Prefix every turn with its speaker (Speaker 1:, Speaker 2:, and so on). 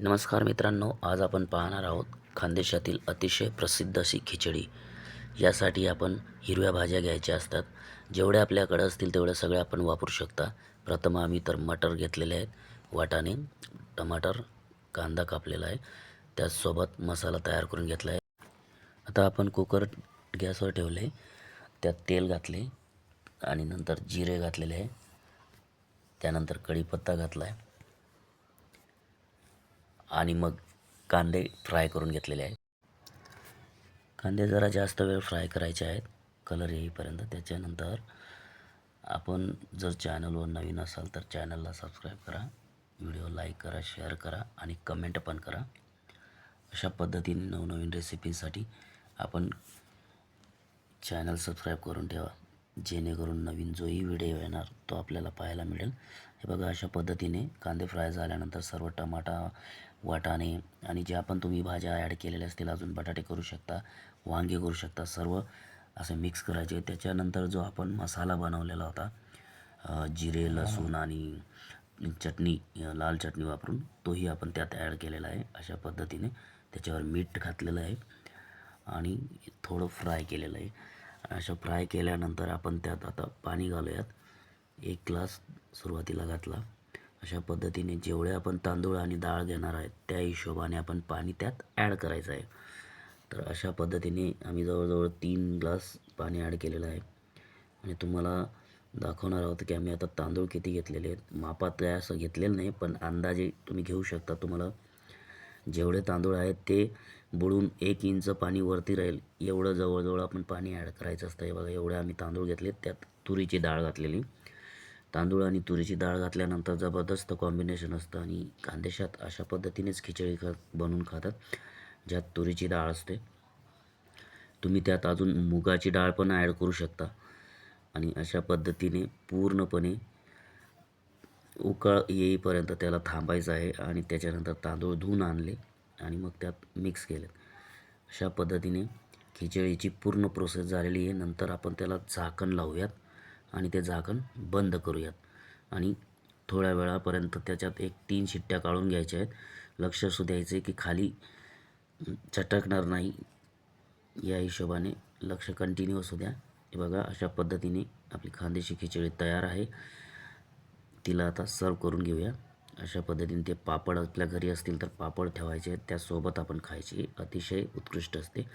Speaker 1: नमस्कार मित्रांनो आज आपण पाहणार आहोत खानदेशातील अतिशय प्रसिद्ध अशी खिचडी. यासाठी आपण हिरव्या भाज्या घ्यायच्या असतात. जेवढ्या आपल्याकडं असतील तेवढ्या सगळ्या आपण वापरू शकता. प्रथम आम्ही तर मटर घेतलेले आहेत. वाटाणे टमाटर कांदा कापलेला आहे. त्याचसोबत मसाला तयार करून घेतला आहे. आता आपण कुकर गॅसवर ठेवले. त्यात तेल घातले आणि नंतर जिरे घातलेले आहे. त्यानंतर कढीपत्ता घातला आहे. आणि मग कांदे फ्राय करून घेतलेले आहेत. कांदे जरा जास्त वेळ फ्राय करायचे आहेत. कलर येईपर्यंत. त्याच्यानंतर आपण जर चॅनलवर नवीन असाल तर चॅनलला सबस्क्राईब करा. व्हिडिओ लाईक करा शेअर करा आणि कमेंट पण करा. अशा पद्धतीने नवनवीन रेसिपीसाठी आपण चॅनल सबस्क्राईब करून ठेवा. जेणेकरून नवीन जोही व्हिडिओ येणार तो आपल्याला पाहायला मिळेल. हे बघा अशा पद्धतीने कांदे फ्राय झाल्यानंतर सर्व टमाटा वाटाणे आणि ज्या पण तुम्ही भाज्या ॲड केलेल्या असतील अजून बटाटे करू शकता वांगे करू शकता सर्व असे मिक्स करायचे. त्याच्यानंतर जो आपण मसाला बनवलेला होता जिरे लसूण आणि चटणी लाल चटणी वापरून तोही आपण त्यात ॲड केलेला आहे. अशा पद्धतीने त्याच्यावर मीठ घातलेलं आहे आणि थोडं फ्राय केलेलं आहे. अशा फ्राय केल्यानंतर आपण त्यात आता पाणी घालूयात. एक ग्लास सुरुवातीला घातला. अशा पद्धतीने जेवढे आपण तांदूळ आणि डाळ घेणार आहेत त्या हिशोबाने आपण पाणी त्यात ॲड करायचं आहे. तर अशा पद्धतीने आम्ही जवळजवळ तीन ग्लास पाणी ॲड केलेलं आहे. आणि तुम्हाला दाखवणार आहोत की आम्ही आता तांदूळ किती घेतलेले आहेत. मापात काय असं घेतलेलं नाही पण अंदाजे तुम्ही घेऊ शकता. तुम्हाला जेवढे तांदूळ आहेत ते बुडून एक इंच पाणी वरती राहील. एवढं जवळजवळ आपण पाणी ॲड करायचं असतं. हे बघा एवढे आम्ही तांदूळ घेतले त्यात तुरीची डाळ घातलेली. तांदूळ आणि तुरीची डाळ घातल्यानंतर जबरदस्त कॉम्बिनेशन असतं आणि खानदेशात अशा पद्धतीनेच खिचडी खा बनवून खातात ज्यात तुरीची डाळ असते. तुम्ही त्यात अजून मुगाची डाळ पण ॲड करू शकता. आणि अशा पद्धतीने पूर्णपणे उकळ येईपर्यंत त्याला थांबायचं आहे आणि त्याच्यानंतर तांदूळ धुवून आणले. आणि मग त्यात मिक्स केलं. अशा पद्धतीने खिचडीची पूर्ण प्रोसेस झालेली आहे. नंतर आपण त्याला झाकण लावूयात आणि ते झाकण बंद करूयात. आणि थोड्या वेळापर्यंत त्याच्यात एक तीन शिट्ट्या काढून घ्यायच्या आहेत. लक्ष असू द्यायचे की खाली चटकणार नाही. या हिशोबाने लक्ष कंटिन्यू असू द्या. हे बघा अशा पद्धतीने आपली खांदेशी खिचडी तयार आहे. तिला आता सर्व करून घेऊया. अशा पद्धतीने ते पापड आपल्या घरी असतील तर पापड ठेवायचे त्यासोबत आपण खायची अतिशय उत्कृष्ट असते.